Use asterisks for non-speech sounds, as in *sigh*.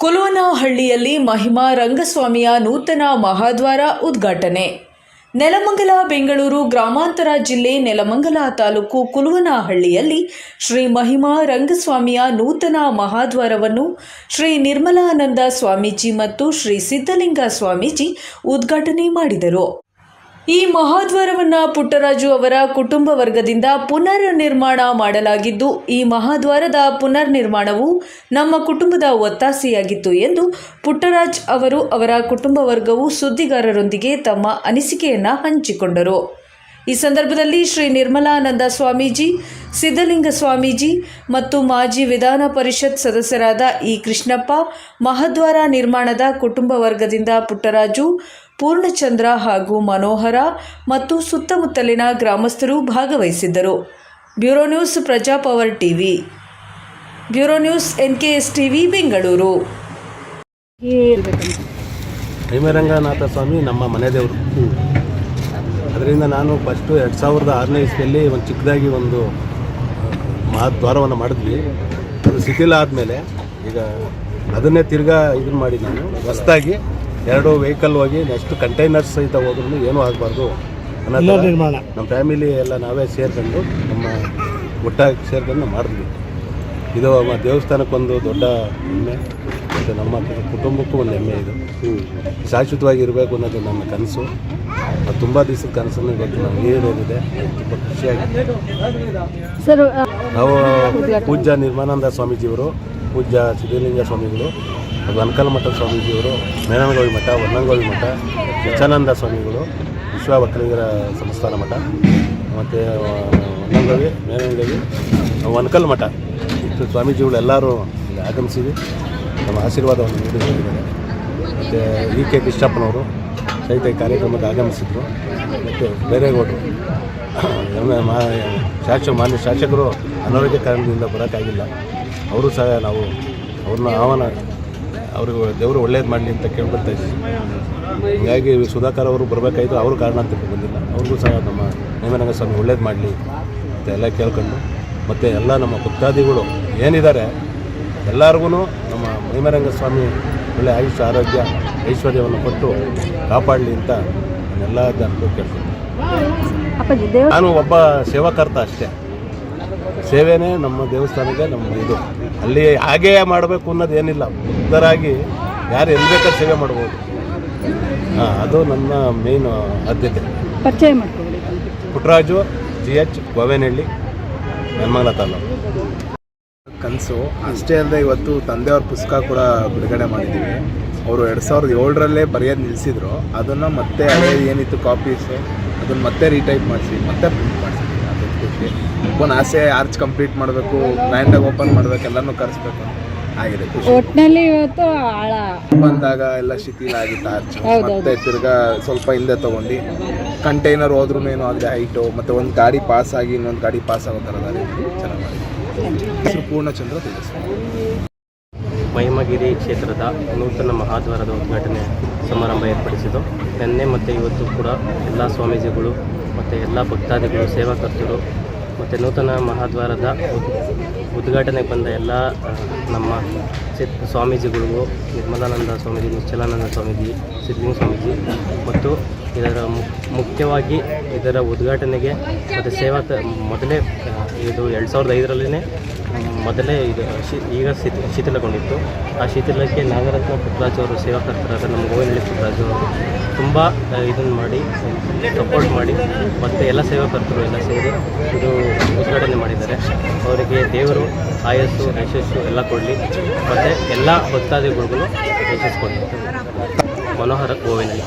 ಕುಲುವನಹಳ್ಳಿಯಲ್ಲಿ ಮಹಿಮಾ ರಂಗಸ್ವಾಮಿಯ ನೂತನ ಮಹಾದ್ವಾರ ಉದ್ಘಾಟನೆ. ನೆಲಮಂಗಲ, ಬೆಂಗಳೂರು ಗ್ರಾಮಾಂತರ ಜಿಲ್ಲೆ ನೆಲಮಂಗಲ ತಾಲೂಕು ಕುಲುವನಹಳ್ಳಿಯಲ್ಲಿ ಶ್ರೀ ಮಹಿಮಾ ರಂಗಸ್ವಾಮಿಯ ನೂತನ ಮಹಾದ್ವಾರವನ್ನು ಶ್ರೀ ನಿರ್ಮಲಾನಂದ ಸ್ವಾಮೀಜಿ ಮತ್ತು ಶ್ರೀ ಸಿದ್ಧಲಿಂಗ ಸ್ವಾಮೀಜಿ ಉದ್ಘಾಟನೆ ಮಾಡಿದರು. ಈ ಮಹಾದ್ವಾರವನ್ನ ಪುಟ್ಟರಾಜು ಅವರ ಕುಟುಂಬ ವರ್ಗದಿಂದ ಪುನರ್ ನಿರ್ಮಾಣ ಮಾಡಲಾಗಿದ್ದು, ಈ ಮಹಾದ್ವಾರದ ಪುನರ್ ನಿರ್ಮಾಣವು ನಮ್ಮ ಕುಟುಂಬದ ಒತ್ತಾಸೆಯಾಗಿತ್ತು ಎಂದು ಪುಟ್ಟರಾಜ್ ಅವರು ಅವರ ಕುಟುಂಬ ವರ್ಗವು ಸುದ್ದಿಗಾರರೊಂದಿಗೆ ತಮ್ಮ ಅನಿಸಿಕೆಯನ್ನು ಹಂಚಿಕೊಂಡರು. ಈ ಸಂದರ್ಭದಲ್ಲಿ ಶ್ರೀ ನಿರ್ಮಲಾನಂದ ಸ್ವಾಮೀಜಿ, ಸಿದ್ಧಲಿಂಗ ಸ್ವಾಮೀಜಿ ಮತ್ತು ಮಾಜಿ ವಿಧಾನ ಪರಿಷತ್ ಸದಸ್ಯರಾದ ಇ ಕೃಷ್ಣಪ್ಪ, ಮಹಾದ್ವಾರ ನಿರ್ಮಾಣದ ಕುಟುಂಬ ವರ್ಗದಿಂದ ಪುಟ್ಟರಾಜು ಪೂರ್ಣಚಂದ್ರ ಹಾಗೂ ಮನೋಹರ ಮತ್ತು ಸುತ್ತಮುತ್ತಲಿನ ಗ್ರಾಮಸ್ಥರು ಭಾಗವಹಿಸಿದ್ದರು. Bureau news Praja power TV. Bureau news N K S TV, Bengaluru. Bhimaranganatha Swamy ನಮ್ಮ ಮನೆ ದೇವರು. ಅದರಿಂದ ನಾನು ಫಸ್ಟು ಎರಡು ಸಾವಿರದ ಆರನೇ ಇಸ್ವಿಯಲ್ಲಿ ಒಂದು ಚಿಕ್ಕದಾಗಿ ಒಂದು ಮಹಾದ್ವಾರವನ್ನು ಮಾಡಿದ್ವಿ. ಅದು ಶಿಥಿಲ ಆದಮೇಲೆ ಈಗ ಅದನ್ನೇ ತಿರ್ಗಾ ಇದನ್ನು ಮಾಡಿ ನಾನು ಹೊಸ್ದಾಗಿ ಎರಡು ವೆಹಿಕಲ್ ಹೋಗಿ ನೆಕ್ಸ್ಟ್ ಕಂಟೈನರ್ಸ್ ಸಹಿತ ಹೋದ್ರು ಏನೂ ಆಗಬಾರ್ದು ಅನ್ನೋ ನಿರ್ಮಾಣ. ನಮ್ಮ ಫ್ಯಾಮಿಲಿ ಎಲ್ಲ ನಾವೇ ಸೇರ್ಕೊಂಡು ನಮ್ಮ ಒಟ್ಟಾಗಿ ಸೇರ್ಕೊಂಡು ಮಾಡಿದ್ವಿ ಇದು ನಮ್ಮ ದೇವಸ್ಥಾನಕ್ಕೊಂದು ದೊಡ್ಡ ಹೆಮ್ಮೆ. ಮತ್ತು ನಮ್ಮ ಕುಟುಂಬಕ್ಕೂ ಒಂದು ಹೆಮ್ಮೆ ಇದು. ಶಾಶ್ವತವಾಗಿ ಇರಬೇಕು ಅನ್ನೋದು ನನ್ನ ಕನಸು. ಅದು ತುಂಬ ದಿವಸದ ಕನಸನ್ನು ಇವತ್ತು ನಾವು ಈಡೇರಿದೆ. ತುಂಬ ಖುಷಿಯಾಗಿದೆ. ಸರ್ ನಾವು ಪೂಜ್ಯ ನಿರ್ಮಾನಂದ ಸ್ವಾಮೀಜಿಯವರು ಪೂಜ್ಯ ಸಿದ್ಧಲಿಂಗ ಸ್ವಾಮಿಗಳು ಅದು ಅನ್ಕಲ್ ಮಠ ಸ್ವಾಮೀಜಿಯವರು ಮೇನಂಗೋವಿ ಮಠ ವರ್ಣಂಗೋವಿ ಮಠ ಸಚ್ಚಾನಂದ ಸ್ವಾಮಿಗಳು ವಿಶ್ವ ಒಕ್ಕಲಿಗರ ಸಂಸ್ಥಾನ ಮಠ, ಮತ್ತು ವರ್ಣಂಗೋವಿ ಮೇನಂಗೋವಿ ವನಕಲ್ ಮಠ. ಇಷ್ಟು ಸ್ವಾಮೀಜಿಗಳು ಎಲ್ಲರೂ ಆಗಮಿಸಿದ್ವಿ. ನಮ್ಮ ಆಶೀರ್ವಾದವನ್ನು ನೀಡಿದ್ದಾರೆ. ಮತ್ತು ಇ ಕೆ ಕೃಷ್ಣಪ್ಪನವರು ಸಹಿತ ಕಾರ್ಯಕ್ರಮಕ್ಕೆ ಆಗಮಿಸಿದ್ರು. ಮತ್ತು ಬೇರೆಗೌಡರು. ಎಮ್ಮೆ *coughs* ಮಾ, ಶಾಸಕ, ಮಾನ್ಯ ಶಾಸಕರು ಅನಾರೋಗ್ಯ ಕಾರಣದಿಂದ ಬರೋಕ್ಕಾಗಿಲ್ಲ. ಅವರು ಸಹ ನಾವು ಅವ್ರನ್ನ ಆಹ್ವಾನ ಅವ್ರಿಗೆ ದೇವರು ಒಳ್ಳೇದು ಮಾಡಲಿ ಅಂತ ಕೇಳ್ಕೊಳ್ತಾ ಇದ್ದೀವಿ. ಹೀಗಾಗಿ ಸುಧಾಕರ್ ಅವರು ಬರಬೇಕಾಯ್ತು ಅವರು ಅಂತ ಬಂದಿಲ್ಲ. ಅವ್ರಿಗೂ ಸಹ ನಮ್ಮ ನೇಮನಗ ಸ್ವಾಮಿ ಒಳ್ಳೇದು ಮಾಡಲಿ ಅಂತ ಎಲ್ಲ ಕೇಳ್ಕೊಂಡು ಮತ್ತು ಎಲ್ಲ ನಮ್ಮ ಭಕ್ತಾದಿಗಳು ಏನಿದ್ದಾರೆ ಎಲ್ಲರಿಗೂ ನಮ್ಮ ಮೈಮರಂಗ ಸ್ವಾಮಿ ಒಳ್ಳೆ ಆಯುಷ್ಯ ಆರೋಗ್ಯ ಐಶ್ವರ್ಯವನ್ನು ಕೊಟ್ಟು ಕಾಪಾಡಲಿ ಅಂತ ಎಲ್ಲ ಜನರು ಕೇಳ್ಕೊಂಡು. ನಾನು ಒಬ್ಬ ಸೇವಾಕರ್ತ ಅಷ್ಟೇ. ಸೇವೆನೇ ನಮ್ಮ ದೇವಸ್ಥಾನಕ್ಕೆ ನಮ್ಮ ಇದು. ಅಲ್ಲಿ ಹಾಗೇ ಮಾಡಬೇಕು ಅನ್ನೋದು ಏನಿಲ್ಲ. ಉದ್ದರಾಗಿ ಯಾರು ಎಲ್ಲಿ ಬೇಕಾದ್ರೆ ಸೇವೆ ಮಾಡ್ಬೋದು. ಹಾಂ ಅದು ನನ್ನ ಮೇನ್ ಆದ್ಯತೆ. ಪರಿಚಯ ಮಾಡ್ಕೊಳ್ಳಿ ಪುಟ್ಟರಾಜು ಜಿ ಎಚ್ ಗೋವೇನಹಳ್ಳಿ ನೆನ್ಮಂಗಲ ತಾಲೂಕು. ಕನಸು. ಅಷ್ಟೇ ಅಲ್ಲದೆ ಇವತ್ತು ತಂದೆಯವ್ರ ಪುಸ್ತಕ ಕೂಡ ಬಿಡುಗಡೆ ಮಾಡಿದ್ದೀವಿ. ಅವರು ಎರಡು ಸಾವಿರದ ಏಳರಲ್ಲೇ ಬರೆಯೋದು ನಿಲ್ಲಿಸಿದ್ರು ಅದನ್ನು ಮತ್ತೆ ಅದೇ ಏನಿತ್ತು ಕಾಪೀಸು ಅದನ್ನು ಮತ್ತೆ ರೀಟೈಪ್ ಮಾಡಿಸಿ ಮತ್ತೆ ಮಾಡಿಸಿದ್ವಿ ಒಬ್ಬನ ಆಸೆ ಆರ್ಚ್ ಕಂಪ್ಲೀಟ್ ಮಾಡಬೇಕು ಗ್ರ್ಯಾಂಡಾಗಿ ಓಪನ್ ಮಾಡಬೇಕು ಎಲ್ಲನೂ ಕರೆಸ್ಬೇಕು. ಆಗಿದೆ ಖುಷಿ. ಇವತ್ತು ಆಳ. ಬಂದಾಗ ಎಲ್ಲ ಶಿಥಿಲ ಆಗಿತ್ತು ಆರ್ಚ್ ಮತ್ತೆ ತಿರ್ಗಾ ಸ್ವಲ್ಪ ಹಿಂದೆ ತಗೊಂಡು. ಕಂಟೈನರ್ ಹೋದ್ರೂ ಏನೋ ಆಗದೆ ಹೈಟು ಮತ್ತೆ ಒಂದು ಗಾಡಿ ಪಾಸ್ ಆಗಿ ಇನ್ನೊಂದು ಗಾಡಿ ಪಾಸ್ ಆಗೋ ಥರ ಚೆನ್ನಾಗಿ ಪೂರ್ಣಚಂದ್ರ ತೇಜಸ್ವಿ ಮಹಿಮಗಿರಿ ಕ್ಷೇತ್ರದ ನೂತನ ಮಹಾದ್ವಾರದ ಉದ್ಘಾಟನೆ ಸಮಾರಂಭ ಏರ್ಪಡಿಸಿದ್ದು. ನಿನ್ನೆ ಮತ್ತು ಇವತ್ತು ಕೂಡ ಎಲ್ಲ ಸ್ವಾಮೀಜಿಗಳು ಮತ್ತು ಎಲ್ಲ ಭಕ್ತಾದಿಗಳು ಸೇವಾಕರ್ತರು ಮತ್ತು ನೂತನ ಮಹಾದ್ವಾರದ ಉದ್ಘಾಟನೆಗೆ ಬಂದ ಎಲ್ಲ ನಮ್ಮ ಚಿತ್ ಸ್ವಾಮೀಜಿಗಳಿಗೂ, ನಿರ್ಮಲಾನಂದ ಸ್ವಾಮೀಜಿ, ನಿಶ್ಚಲಾನಂದ ಸ್ವಾಮೀಜಿ, ಸಿದ್ಧಲಿಂಗ ಸ್ವಾಮೀಜಿ, ಮತ್ತು ಇದರ ಮುಖ್ಯವಾಗಿ ಇದರ ಉದ್ಘಾಟನೆಗೆ ಮತ್ತು ಸೇವಾ ಮೊದಲೇ ಇದು ಎರಡು ಸಾವಿರದ ಐದರಲ್ಲೇ ಮೊದಲೇ ಇದು ಈಗ ಶಿಥಿ ಶಿಥಿಲಗೊಂಡಿತ್ತು. ಆ ಶಿಥಿಲಕ್ಕೆ ನಾಗರತ್ನ ಪುಟ್ಟರಾಜು ಅವರು ಸೇವಾಕರ್ತರಾದ ನಮ್ಮ ಗೋವಿಂದಳ್ಳಿ ಪುಟ್ಟರಾಜು ಅವರು ತುಂಬ ಇದನ್ನು ಮಾಡಿ ಸಪೋರ್ಟ್ ಮಾಡಿ, ಮತ್ತು ಎಲ್ಲ ಸೇವಾಕರ್ತರು ಎಲ್ಲ ಸೇರಿ ಇದು ಉದ್ಘಾಟನೆ ಮಾಡಿದ್ದಾರೆ. ಅವರಿಗೆ ದೇವರು, ಆಯಸ್ಸು, ಯಶಸ್ಸು ಎಲ್ಲ ಕೊಡಲಿ. ಮತ್ತು ಎಲ್ಲ ಭಕ್ತಾದಿಗಳಿಗೂ ಯಶಸ್ಸು ಕೊಡಲಿ. ಮನೋಹರ ಗೋವಿಂದಳ್ಳಿ